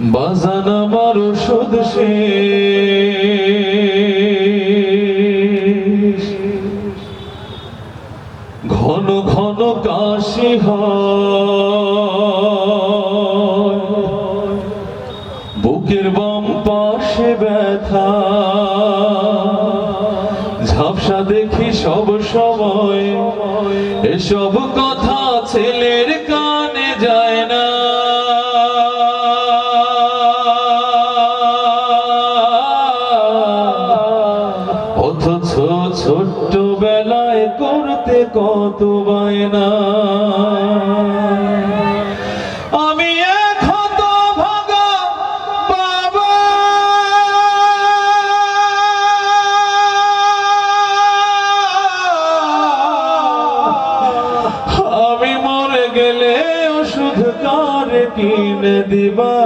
বাজান আমার ওষুধ শেষ। ঘন ঘন কাশি বুকের বাম পাশে ব্যথা। ঝাপসা দেখি সব সময়। এসব কথা ছেলের কানে যায়। ছোট্ট বেলায় করতে কত বায়না। আমি বাবা। আমি মরে গেলে ওষুধ কার কিনে দিবা?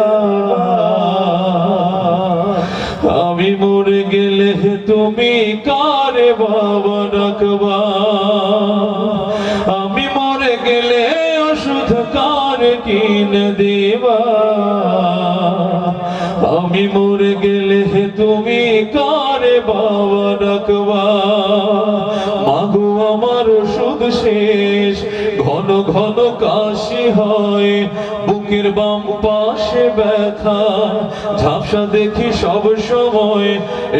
আমি মরে গেলে তুমি কারে বাবা রাখবা আমি মরে গেলে ওষুধ কার কিনে দেবা। আমি মরে গেলে তুমি কারে বাবা রাখবা মাগো আমার ওষুধ শেষ ঘন ঘন কাশি হয়, বুকের বাম পাশে ব্যথা। ঝাপসা দেখি সব সময়,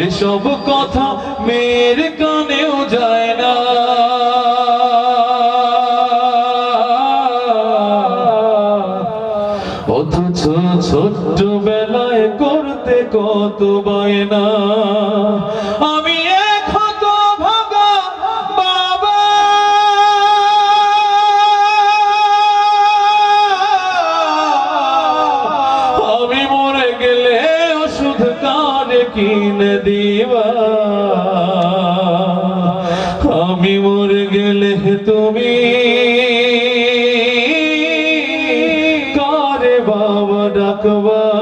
এসব কথা মেয়ের কানেও যায় না। অথচ ছোট্ট বেলায় করতে কত বায়না। আমি কানে দিবা। আমি মরে গেলে তুমি কারে বাবা ডাকবা?